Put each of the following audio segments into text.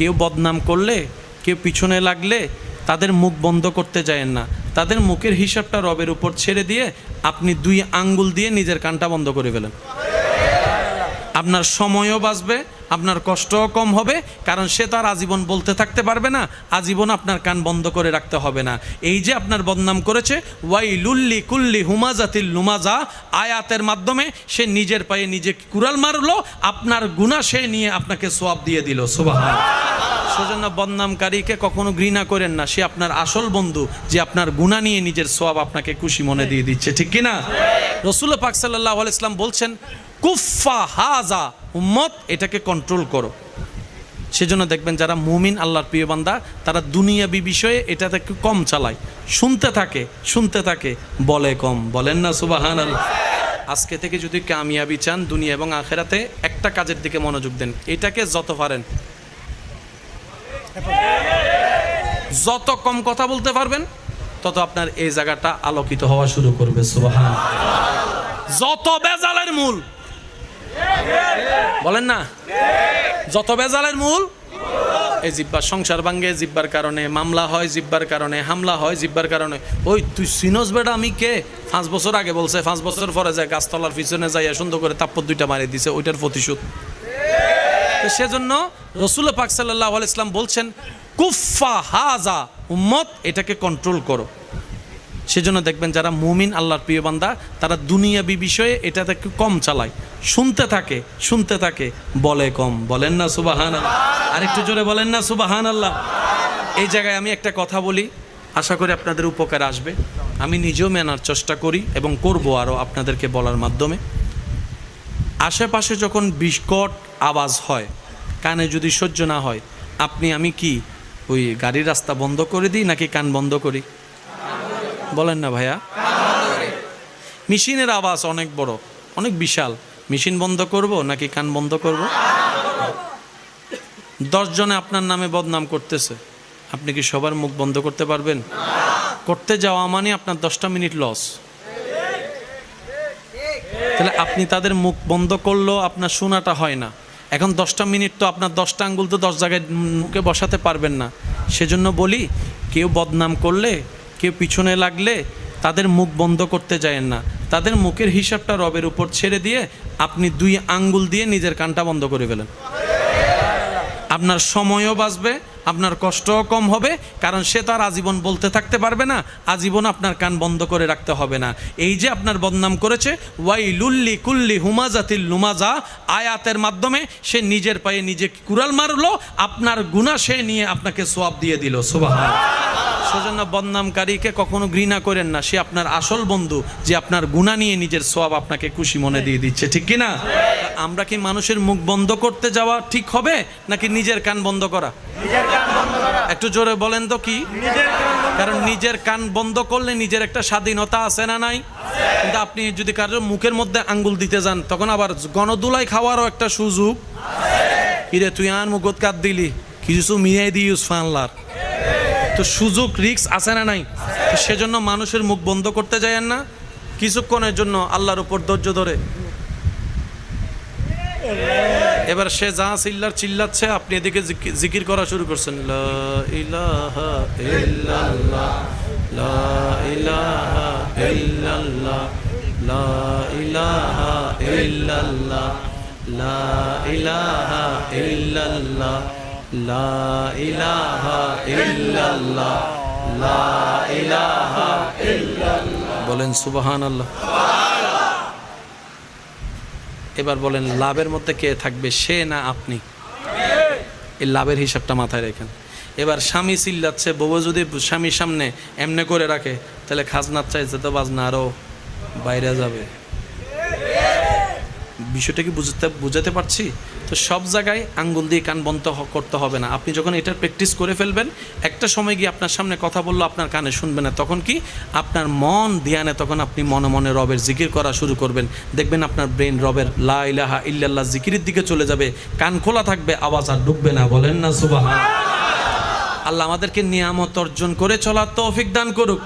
কেউ বদনাম করলে, কেউ পিছনে লাগলে তাদের মুখ বন্ধ করতে যায়েন না। তাদের মুখের হিসাবটা রবের উপর ছেড়ে দিয়ে আপনি দুই আঙ্গুল দিয়ে নিজের কানটা বন্ধ করে ফেলেন। আপনার সময়ও বাঁচবে, আপনার কষ্টও কম হবে, কারণ সে তো আর আজীবন বলতে থাকতে পারবে না, আজীবন আপনার কান বন্ধ করে রাখতে হবে না। এই যে আপনার বদনাম করেছে ওয়াই লুল্লি কুল্লি হুমাজাতিল লুমাজা, আয়াতের মাধ্যমে সে নিজের পায়ে নিজে কুড়াল মারলো, আপনার গুণা সে নিয়ে আপনাকে সোয়াব দিয়ে দিল সুবাহ সেজন্য বদনামকারীকে কখনো ঘৃণা করেন না, সে আপনার আসল বন্ধু, যে আপনার গুণা নিয়ে নিজের সোয়াব আপনাকে খুশি মনে দিয়ে দিচ্ছে, ঠিক কিনা? রসুল পাক সাল্লাহ ইসলাম বলছেন কুফা হাজা, উম্মত, এটাকে কন্ট্রোল করো। সেজন্য দেখবেন যারা মুমিন আল্লাহর প্রিয় বান্দা, তারা দুনিয়াবি বিষয়ে এটাতে একটু কম চালায়। শুনতে থাকে শুনতে থাকে, বলে কম। বলেন না সুবাহান আজকে থেকে যদি কামিয়াবি চান দুনিয়া এবং আখেরাতে, একটা কাজের দিকে মনোযোগ দেন। এটাকে যত পারেন। যত কম কথা বলতে পারবেন, তত আপনার এই জায়গাটা আলোকিত হওয়া শুরু করবে সুবাহান যত বেজালের মূল বলেন না? যত বেজালের মূল, এই জিব্বার সংসার ভাঙ্গে জিব্বার কারণে মামলা হয়, জিব্বার কারণে হামলা হয়, জিব্বার কারণে ওই তুই সিনোস বেটা, আমি কে? পাঁচ বছর আগে বলছে, পাঁচ বছর পরে যায় গাছতলার পিছনে যাইয়া সুন্দর করে তাপ্পর দুইটা মারি দিছে, ওইটার প্রতিশোধ। সেজন্য রসুল পাক সাল্লাহ ইসলাম বলছেন কুফা হাজা, উম্মত, এটাকে কন্ট্রোল করো। সেজন্য দেখবেন যারা মুমিন আল্লাহর প্রিয় বান্দা, তারা দুনিয়াবি বিষয়ে এটাতে একটু কম চালায়। শুনতে থাকে শুনতে থাকে, বলে কম। বলেন না সুবাহান আরেকটু জোরে বলেন না সুবাহান আল্লাহ এই জায়গায় আমি একটা কথা বলি, আশা করি আপনাদের উপকার আসবে। আমি নিজেও মেনার চেষ্টা করি এবং করব আরও আপনাদেরকে বলার মাধ্যমে। আশেপাশে যখন বিস্কট আওয়াজ হয়, কানে যদি সহ্য না হয়, আপনি আমি কি ওই গাড়ির রাস্তা বন্ধ করে দিই নাকি কান বন্ধ করি? বলেন না ভাইয়া। মেশিনের আওয়াজ অনেক বড়, অনেক বিশাল। মেশিন বন্ধ করব নাকি কান বন্ধ করব? দশজনে আপনার নামে বদনাম করতেছে। আপনি কি সবার মুখ বন্ধ করতে পারবেন? করতে যাওয়া মানে আপনার দশটা মিনিট লস। তাহলে আপনি তাদের মুখ বন্ধ করলেও আপনার শোনাটা হয় না। এখন দশটা মিনিট তো আপনার দশটা আঙ্গুল তো দশ জায়গায় মুখে বসাতে পারবেন না। সেজন্য বলি, কেউ বদনাম করলে কেউ পিছনে লাগলে তাদের মুখ বন্ধ করতে যায়েন না। তাদের মুখের হিসাবটা রবের উপর ছেড়ে দিয়ে আপনি দুই আঙ্গুল দিয়ে নিজের কানটা বন্ধ করে ফেলেন। আপনার সময়ও বাঁচবে, আপনার কষ্টও কম হবে, কারণ সে তো আর আজীবন বলতে থাকতে পারবে না, আজীবন আপনার কান বন্ধ করে রাখতে হবে না। এই যে আপনার বদনাম করেছে ওয়াই লুল্লি কুল্লি হুমাজাতিল লুমাজা, আয়াতের মাধ্যমে সে নিজের পায়ে নিজে কুড়াল মারলো, আপনার গুণা সে নিয়ে আপনাকে সোয়াব দিয়ে দিল। সুবাহ সেজন্য বদনামকারীকে কখনো ঘৃণা করেন না। সে আপনার আসল বন্ধু, যে আপনার গুণা নিয়ে নিজের সব আপনাকে খুশি মনে দিয়ে দিচ্ছে। ঠিক কি না আমরা কি মানুষের মুখ বন্ধ করতে যাওয়া ঠিক হবে, নাকি নিজের কান বন্ধ করা? একটু জোরে বলেন তো কি? কারণ নিজের কান বন্ধ করলে নিজের একটা স্বাধীনতা আছে না নাই? কিন্তু আপনি যদি কারোর মুখের মধ্যে আঙ্গুল দিতে যান, তখন আবার গণদুলাই খাওয়ারও একটা সুযোগ। কিরে, তুই আর মুখত কাট দিলি। কিছু মিয়াই দিস ফানলার। তো সুযোগ রিক্স আছে না নাই? সেজন্য মানুষের মুখ বন্ধ করতে যায়েন না। কিছুক্ষণের জন্য আল্লাহর উপর ধৈর্য ধরে। এবার সে যা চিল্লার চিল্লাচ্ছে আপনি এদিকে জিকি- জিকির করা শুরু করছেন। লা ইলাহা ইল্লাল্লাহ, বলেন সুবাহান আল্লাহ এবার বলেন, লাভের মধ্যে কে থাকবে, সে না আপনি? এই লাভের হিসাবটা মাথায় রেখেন। এবার স্বামী চিল্লাচ্ছে, বউ যদি স্বামীর সামনে এমনে করে রাখে, তাহলে খাজনার চাইছে তো বাজনা আরও বাইরে যাবে। বিষয়টা কি বুঝতে বুঝাতে পারছি? তো সব জায়গায় আঙ্গুল দিয়ে কান বন্ধ করতে হবে না। আপনি যখন এটার প্র্যাকটিস করে ফেলবেন, একটা সময় গিয়ে আপনার সামনে কথা বলল, আপনার কানে শুনবে না। তখন কি? আপনার মন ধ্যানে তখন আপনি মনে মনে রবের জিকির করা শুরু করবেন। দেখবেন আপনার ব্রেন রবের লা ইলাহা ইল্লাল্লাহ জিকিরের দিকে চলে যাবে। কান খোলা থাকবে, আওয়াজ আর ডুববে না। বলেন না সুবাহ আল্লাহ আমাদেরকে নিয়ামত অর্জন করে চলার তৌফিক দান করুক।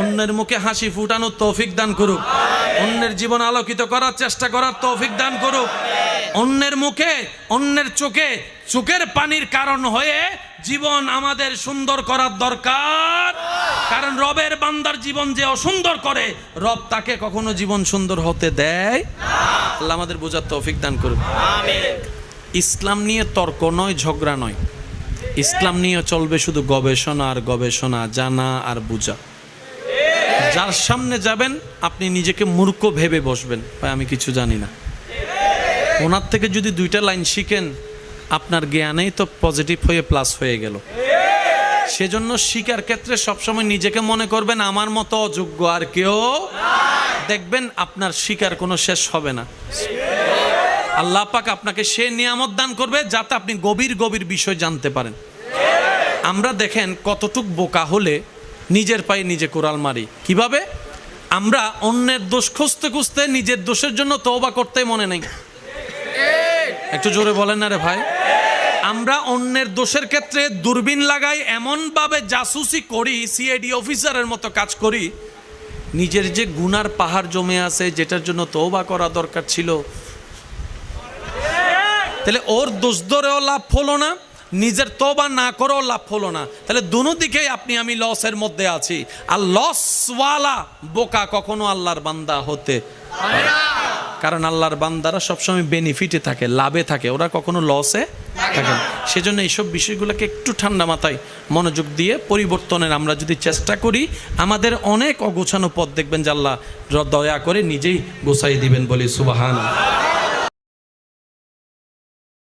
অন্যের মুখে হাসি ফুটানোর তৌফিক দান করুক। অন্যের জীবন আলোকিত করার চেষ্টা করার তৌফিক দান করুক। অন্যের মুখে অন্যের চোখে চোখের পানির কারণ হয়ে জীবন আমাদের সুন্দর করার দরকার। কারণ রবের বান্দার জীবন যে অসুন্দর করে রব তাকে কখনো জীবন সুন্দর হতে দেয় আল্লাহ আমাদের বোঝার তৌফিক দান করুন ইসলাম নিয়ে তর্ক নয় ঝগড়া নয়। ইসলাম নিয়ে চলবে শুধু গবেষণা আর গবেষণা জানা আর বুঝা। যার সামনে যাবেন, আপনি নিজেকে মূর্খ ভেবে বসবেন। ভাই, আমি কিছু জানি না। ওনার থেকে যদি দুইটা লাইন শিখেন, আপনার জ্ঞানেই তো পজিটিভ হয়ে প্লাস হয়ে গেল। সেজন্য শিকার ক্ষেত্রে সবসময় নিজেকে মনে করবেন, আমার মতো অযোগ্য আর কেউ দেখবেন আপনার শিকার কোনো শেষ হবে না। আল্লাহ পাক আপনাকে সে নিয়ামত দান করবে, যাতে আপনি গভীর গভীর বিষয় জানতে পারেন। আমরা দেখেন কতটুক বোকা হলে নিজের পায়ে নিজে কোরাল মারি। কীভাবে? আমরা অন্যের দোষ খুঁজতে খুঁজতে নিজের দোষের জন্য তওবা করতে মনে নেই। একটু জোরে বলেন না রে ভাই। আমরা অন্যের দোষের ক্ষেত্রে দূরবীন লাগাই, এমনভাবে জাসুসি করি, সিআইডি অফিসারের মতো কাজ করি। নিজের যে গুনার পাহাড় জমে আছে, যেটার জন্য তওবা করা দরকার ছিল। তাহলে ওর দোষ ধরেও লাভ হলো না। নিজের তোবা না করেও লাভ হলো না। তাহলে দুনো দিকেই আপনি, আমি লসের মধ্যে আছি। আর লসওয়ালা বোকা কখনো আল্লাহর বান্দা হতে কারণ আল্লাহর বান্দারা সবসময় বেনিফিটে থাকে, লাভে থাকে। ওরা কখনো লসে থাকে সেজন্য এইসব বিষয়গুলোকে একটু ঠান্ডা মাথায় মনোযোগ দিয়ে পরিবর্তনের আমরা যদি চেষ্টা করি, আমাদের অনেক অগোছানো পথ দেখবেন যে আল্লাহ দয়া করে নিজেই গোছাই দিবেন বলি সুবাহান